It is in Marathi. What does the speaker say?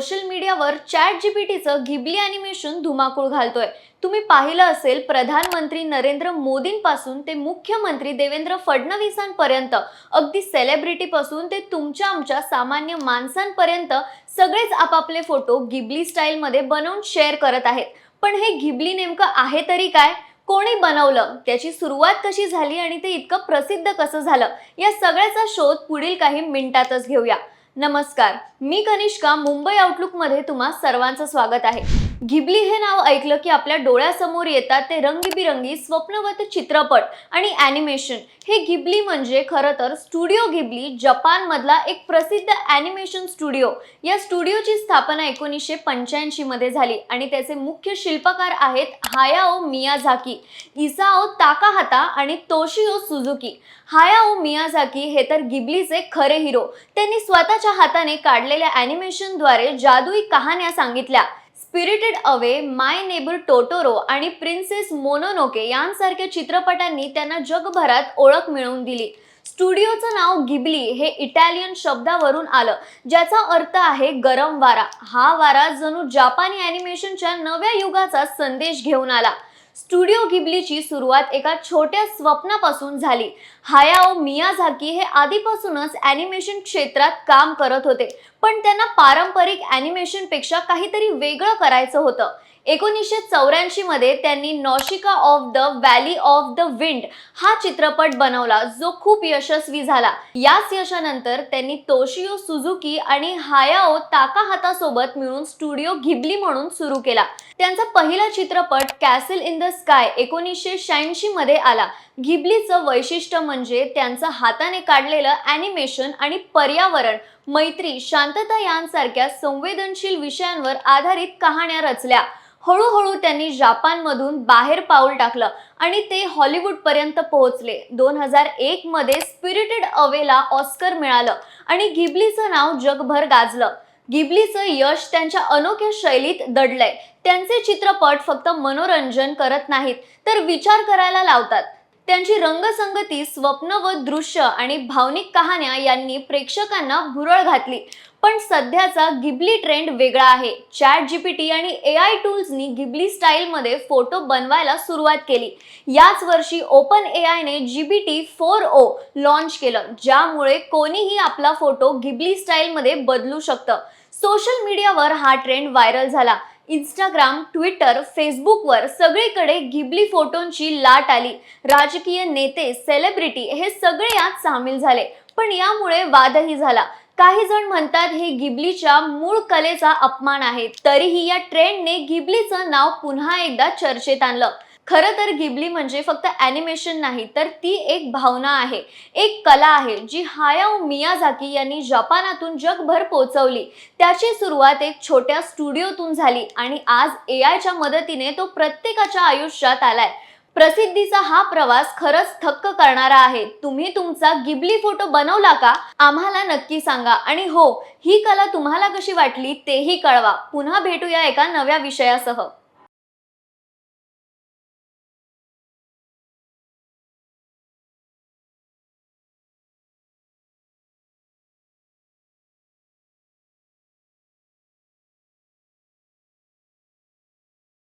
सोशल मीडियावर चॅट जीपीटीचं घिबली अॅनिमेशन धुमाकूळ घालतोय. तुम्ही पाहिलं असेल प्रधानमंत्री नरेंद्र मोदींपासून ते मुख्यमंत्री देवेंद्र फडणवीसांपर्यंत. अगदी सेलिब्रिटीपासून ते तुमच्या आमच्या सामान्य माणसांपर्यंत सगळेच आपापले फोटो गिबली स्टाईलमध्ये बनवून शेअर करत आहेत. पण हे घिबली नेमकं आहे तरी काय? कोणी बनवलं? त्याची सुरुवात कशी झाली आणि ते इतकं प्रसिद्ध कसं झालं? या सगळ्याचा शोध पुढील काही मिनिटातच घेऊया. नमस्कार मी कनिष्का मुंबई आउटलुकमध्ये तुम्हा सर्वांचं स्वागत आहे. घिबली हे नाव ऐकलं की आपल्या डोळ्यासमोर येतात ते रंगीबिरंगी स्वप्नवत चित्रपट आणि ॲनिमेशन हे घिबली म्हणजे खरं तर स्टुडिओ घिबली जपानमधला एक प्रसिद्ध ॲनिमेशन स्टुडिओ या स्टुडिओची स्थापना एकोणीसशे पंच्याऐंशीमध्ये झाली आणि त्याचे मुख्य शिल्पकार आहेत हायाओ मियाझाकी इसाओ ताकाहाता आणि तोशिओ सुझुकी. हायाओ मियाझाकी हे तर गिबलीचे खरे हिरो त्यांनी स्वतःच्या हाताने काढलेल्या ॲनिमेशनद्वारे जादुई कहाण्या सांगितल्या. Spirited away my neighbour Totoro आणि प्रिन्सेस मोनोनोके यांसारख्या चित्रपटांनी त्यांना जगभरात ओळख मिळवून दिली. स्टुडिओचं नाव गिबली हे इटालियन शब्दावरून आलं ज्याचा अर्थ आहे गरम वारा. हा वारा जणू जापानी ॲनिमेशनच्या नव्या युगाचा संदेश घेऊन आला. स्टुडिओ गिबलीची सुरुवात एका छोट्या स्वप्नापासून झाली. हायाओ मियाझाकी हे आधीपासूनच ॲनिमेशन क्षेत्रात काम करत होते. पण त्यांना पारंपरिक ॲनिमेशनपेक्षा काहीतरी वेगळं करायचं होतं. एकोणीसशे चौऱ्याऐंशी मध्ये त्यांनी Nausicaa of the valley of the wind हा चित्रपट बनवला जो खूप यशस्वी झाला. याच यशानंतर त्यांनी तोशिओ सुझुकी आणि हायाओ ताकाहातासोबत मिळून स्टुडिओ घिबली म्हणून सुरू केला. त्यांचा पहिला चित्रपट कॅसल इन द स्काय एकोणीसशे शहाऐंशी मध्ये आला. घिबलीचं वैशिष्ट्य म्हणजे त्यांचं हाताने काढलेलं ॲनिमेशन आणि पर्यावरण मैत्री शांतता यांसारख्या संवेदनशील विषयांवर आधारित कहाण्या रचल्या. हळूहळू त्यांनी जापानमधून बाहेर पाऊल टाकलं आणि ते हॉलिवूडपर्यंत पोहोचले. दोन हजार एकमध्ये स्पिरिटेड अवेला ऑस्कर मिळालं आणि घिबलीचं नाव जगभर गाजलं. गिबलीचं यश त्यांच्या अनोख्या शैलीत दडलंय. त्यांचे चित्रपट फक्त मनोरंजन करत नाहीत तर विचार करायला लावतात. त्यांची रंगसंगती स्वप्न व दृश्य आणि भावनिक कहाण्या यांनी प्रेक्षकांना भुरळ घातली. पण सध्याचा गिबली ट्रेंड वेगळा आहे. चॅट जीपीटी आणि ए आय टूल्सनी गिबली स्टाईलमध्ये फोटो बनवायला सुरुवात केली. याच वर्षी ओपन ए आयने जीबीटी फोर ओ लॉन्च केलं ज्यामुळे कोणीही आपला फोटो गिबली स्टाईलमध्ये बदलू शकतं. सोशल मीडियावर हा ट्रेंड व्हायरल झाला. इंस्टाग्राम ट्विटर फेसबुकवर सगळीकडे गिबली फोटोंची लाट आली. राजकीय नेते सेलिब्रिटी हे सगळे यात सामील झाले. पण यामुळे वादही झाला. काही जण म्हणतात हे गिबलीच्या मूळ कलेचा अपमान आहे. तरीही या ट्रेंडने गिबलीचं नाव पुन्हा एकदा चर्चेत आणलं. खरं तर गिबली म्हणजे फक्त ॲनिमेशन नाही तर ती एक भावना आहे. एक कला आहे जी हायाओ मियाझाकी यांनी जपानातून जगभर पोचवली. त्याची सुरुवात एक छोट्या स्टुडिओतून झाली आणि आज ए आयच्या मदतीने तो प्रत्येकाच्या आयुष्यात आलाय. प्रसिद्धीचा हा प्रवास खरंच थक्क करणारा आहे. तुम्ही तुमचा गिबली फोटो बनवला का? आम्हाला नक्की सांगा. आणि हो ही कला तुम्हाला कशी वाटली तेही कळवा. पुन्हा भेटूया एका नव्या विषयासह.